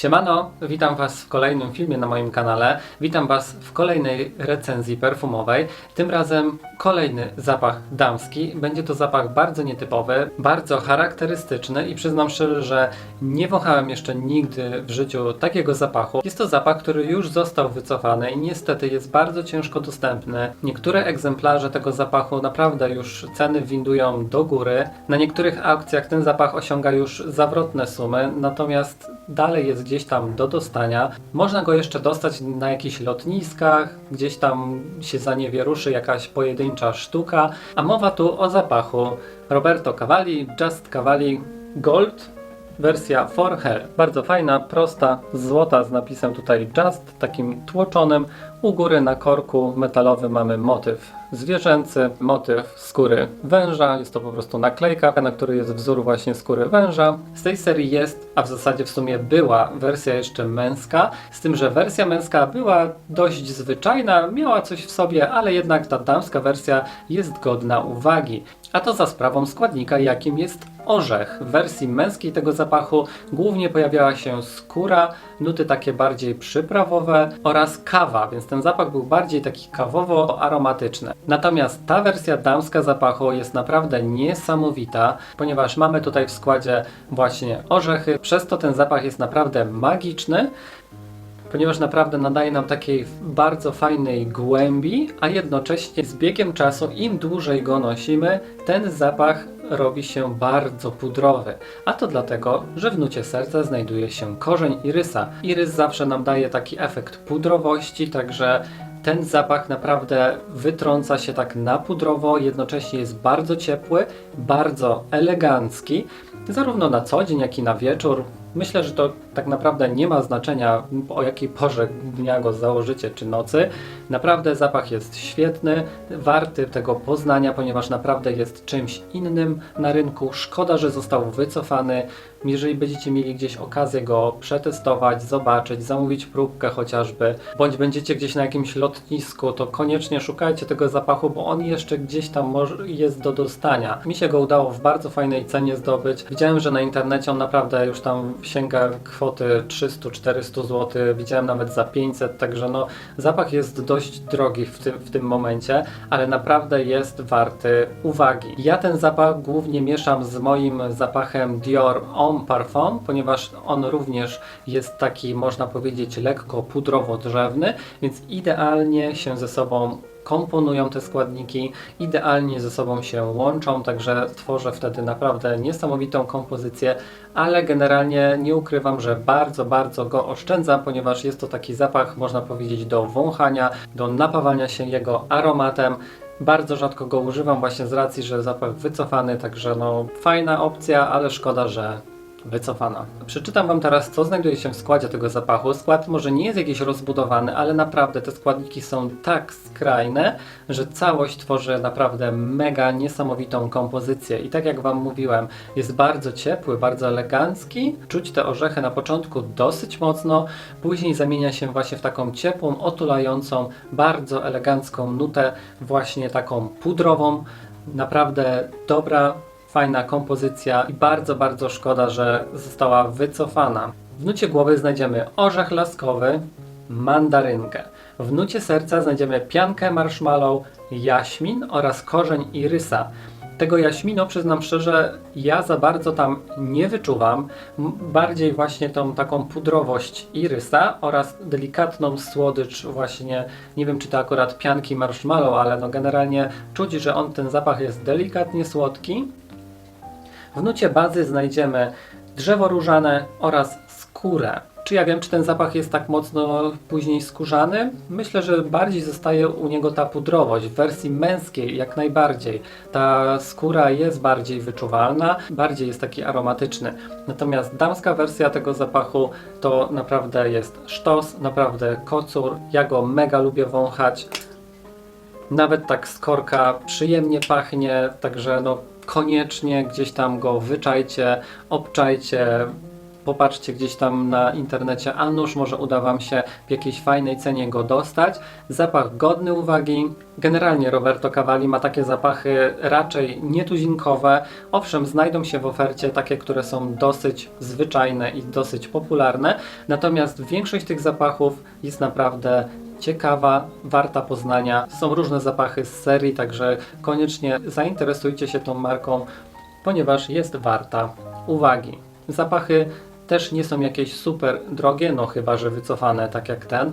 Siemano, witam Was w kolejnym filmie na moim kanale. Witam Was w kolejnej recenzji perfumowej. Tym razem kolejny zapach damski. Będzie to zapach bardzo nietypowy, bardzo charakterystyczny i przyznam szczerze, że nie wąchałem jeszcze nigdy w życiu takiego zapachu. Jest to zapach, który już został wycofany i niestety jest bardzo ciężko dostępny. Niektóre egzemplarze tego zapachu naprawdę już ceny windują do góry. Na niektórych aukcjach ten zapach osiąga już zawrotne sumy, natomiast dalej jest gdzieś tam do dostania. Można go jeszcze dostać na jakichś lotniskach, gdzieś tam się za nie wieruszy jakaś pojedyncza sztuka. A mowa tu o zapachu Roberto Cavalli, Just Cavalli Gold, wersja For Hair. Bardzo fajna, prosta, złota z napisem tutaj Just, takim tłoczonym. U góry na korku metalowym mamy motyw zwierzęcy, motyw skóry węża. Jest to po prostu naklejka, na której jest wzór właśnie skóry węża. Z tej serii jest, a w zasadzie w sumie była wersja jeszcze męska, z tym, że wersja męska była dość zwyczajna, miała coś w sobie, ale jednak ta damska wersja jest godna uwagi. A to za sprawą składnika, jakim jest orzech. W wersji męskiej tego zapachu głównie pojawiała się skóra, nuty takie bardziej przyprawowe oraz kawa, więc ten zapach był bardziej taki kawowo-aromatyczny. Natomiast ta wersja damska zapachu jest naprawdę niesamowita, ponieważ mamy tutaj w składzie właśnie orzechy, przez to ten zapach jest naprawdę magiczny ponieważ naprawdę nadaje nam takiej bardzo fajnej głębi, a jednocześnie z biegiem czasu, im dłużej go nosimy, ten zapach robi się bardzo pudrowy. A to dlatego, że w nucie serca znajduje się korzeń irysa. Irys zawsze nam daje taki efekt pudrowości, także ten zapach naprawdę wytrąca się tak na pudrowo, jednocześnie jest bardzo ciepły, bardzo elegancki, zarówno na co dzień, jak i na wieczór. Myślę, że to tak naprawdę nie ma znaczenia o jakiej porze dnia go założycie czy nocy. Naprawdę zapach jest świetny, warty tego poznania, ponieważ naprawdę jest czymś innym na rynku. Szkoda, że został wycofany. Jeżeli będziecie mieli gdzieś okazję go przetestować, zobaczyć, zamówić próbkę chociażby, bądź będziecie gdzieś na jakimś lotnisku, to koniecznie szukajcie tego zapachu, bo on jeszcze gdzieś tam jest do dostania. Mi się go udało w bardzo fajnej cenie zdobyć. Widziałem, że na internecie on naprawdę już tam sięga kwoty 300-400 zł, widziałem nawet za 500, także no zapach jest dość drogi w tym, w tym momencie, ale naprawdę jest warty uwagi. Ja ten zapach głównie mieszam z moim zapachem Dior Homme Parfum, ponieważ on również jest taki, można powiedzieć, lekko pudrowo-drzewny, więc idealnie się ze sobą komponują te składniki, idealnie ze sobą się łączą, także tworzę wtedy naprawdę niesamowitą kompozycję, ale generalnie nie ukrywam, że bardzo, bardzo go oszczędzam, ponieważ jest to taki zapach, można powiedzieć, do wąchania, do napawania się jego aromatem. Bardzo rzadko go używam właśnie z racji, że zapach wycofany, także no fajna opcja, ale szkoda, że wycofana. Przeczytam Wam teraz, co znajduje się w składzie tego zapachu. Skład może nie jest jakiś rozbudowany, ale naprawdę te składniki są tak skrajne, że całość tworzy naprawdę mega niesamowitą kompozycję. I tak jak Wam mówiłem, jest bardzo ciepły, bardzo elegancki. Czuć te orzechy na początku dosyć mocno, później zamienia się właśnie w taką ciepłą, otulającą, bardzo elegancką nutę, właśnie taką pudrową. Naprawdę dobra, fajna kompozycja i bardzo, bardzo szkoda, że została wycofana. W nucie głowy znajdziemy orzech laskowy, mandarynkę. W nucie serca znajdziemy piankę marshmallow, jaśmin oraz korzeń irysa. Tego jaśmino, przyznam szczerze, ja za bardzo tam nie wyczuwam. Bardziej właśnie tą taką pudrowość irysa oraz delikatną słodycz właśnie, nie wiem czy to akurat pianki marshmallow, ale no generalnie czuć, że on ten zapach jest delikatnie słodki. W nucie bazy znajdziemy drzewo różane oraz skórę. Czy ja wiem, czy ten zapach jest tak mocno później skórzany? Myślę, że bardziej zostaje u niego ta pudrowość. W wersji męskiej jak najbardziej. Ta skóra jest bardziej wyczuwalna, bardziej jest taki aromatyczny. Natomiast damska wersja tego zapachu to naprawdę jest sztos, naprawdę kocur. Ja go mega lubię wąchać. Nawet tak z korka przyjemnie pachnie, także no koniecznie gdzieś tam go wyczajcie, obczajcie. popatrzcie gdzieś tam na internecie, a nuż może uda Wam się w jakiejś fajnej cenie go dostać. Zapach godny uwagi. Generalnie Roberto Cavalli ma takie zapachy raczej nietuzinkowe. Owszem, znajdą się w ofercie takie, które są dosyć zwyczajne i dosyć popularne, natomiast większość tych zapachów jest naprawdę ciekawa, warta poznania. Są różne zapachy z serii, także koniecznie zainteresujcie się tą marką, ponieważ jest warta uwagi. Zapachy też nie są jakieś super drogie, no chyba że wycofane tak jak ten.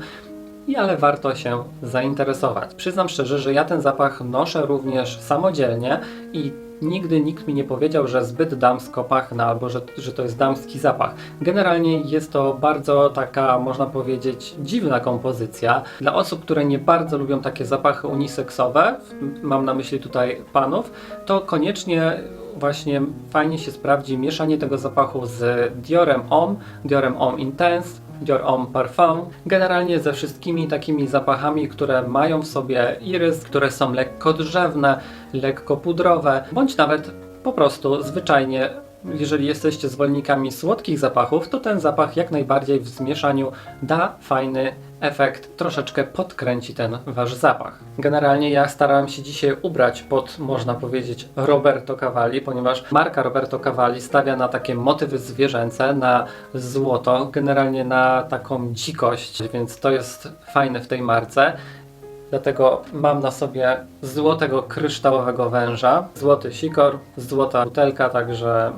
I ale warto się zainteresować. Przyznam szczerze, że ja ten zapach noszę również samodzielnie i nigdy nikt mi nie powiedział, że zbyt damsko pachnę albo że, że to jest damski zapach. Generalnie jest to bardzo taka, można powiedzieć, dziwna kompozycja. Dla osób, które nie bardzo lubią takie zapachy uniseksowe, mam na myśli tutaj panów, to koniecznie właśnie fajnie się sprawdzi mieszanie tego zapachu z Diorem Homme, Diorem Homme Intense, Dior Homme Parfum. Generalnie ze wszystkimi takimi zapachami, które mają w sobie irys, które są lekko drzewne, lekko pudrowe, bądź nawet po prostu zwyczajnie jeżeli jesteście zwolennikami słodkich zapachów, to ten zapach jak najbardziej w zmieszaniu da fajny efekt, troszeczkę podkręci ten wasz zapach. Generalnie ja starałem się dzisiaj ubrać pod, można powiedzieć, Roberto Cavalli, ponieważ marka Roberto Cavalli stawia na takie motywy zwierzęce, na złoto, generalnie na taką dzikość, więc to jest fajne w tej marce. Dlatego mam na sobie złotego kryształowego węża, złoty sikor, złota butelka, także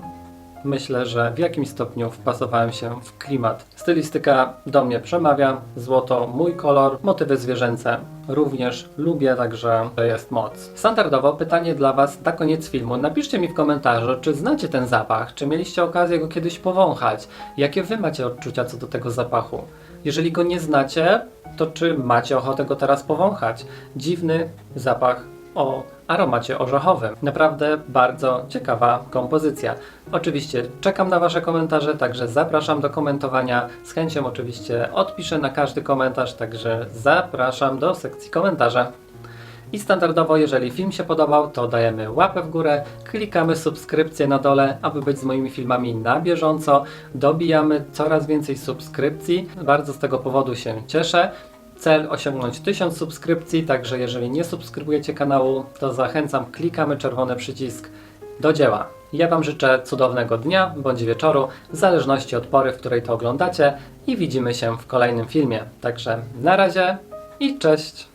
myślę, że w jakimś stopniu wpasowałem się w klimat. Stylistyka do mnie przemawia, złoto mój kolor, motywy zwierzęce również lubię, także to jest moc. Standardowo pytanie dla Was na koniec filmu. Napiszcie mi w komentarzu, czy znacie ten zapach, czy mieliście okazję go kiedyś powąchać, jakie Wy macie odczucia co do tego zapachu. Jeżeli go nie znacie, to czy macie ochotę go teraz powąchać? Dziwny zapach o aromacie orzechowym. Naprawdę bardzo ciekawa kompozycja. Oczywiście czekam na Wasze komentarze, także zapraszam do komentowania. Z chęcią oczywiście odpiszę na każdy komentarz, także zapraszam do sekcji komentarza. I standardowo, jeżeli film się podobał, to dajemy łapę w górę, klikamy subskrypcję na dole, aby być z moimi filmami na bieżąco. Dobijamy coraz więcej subskrypcji. Bardzo z tego powodu się cieszę. Cel osiągnąć 1000 subskrypcji, także jeżeli nie subskrybujecie kanału, to zachęcam, klikamy czerwony przycisk do dzieła. Ja Wam życzę cudownego dnia bądź wieczoru, w zależności od pory, w której to oglądacie i widzimy się w kolejnym filmie. Także na razie i cześć!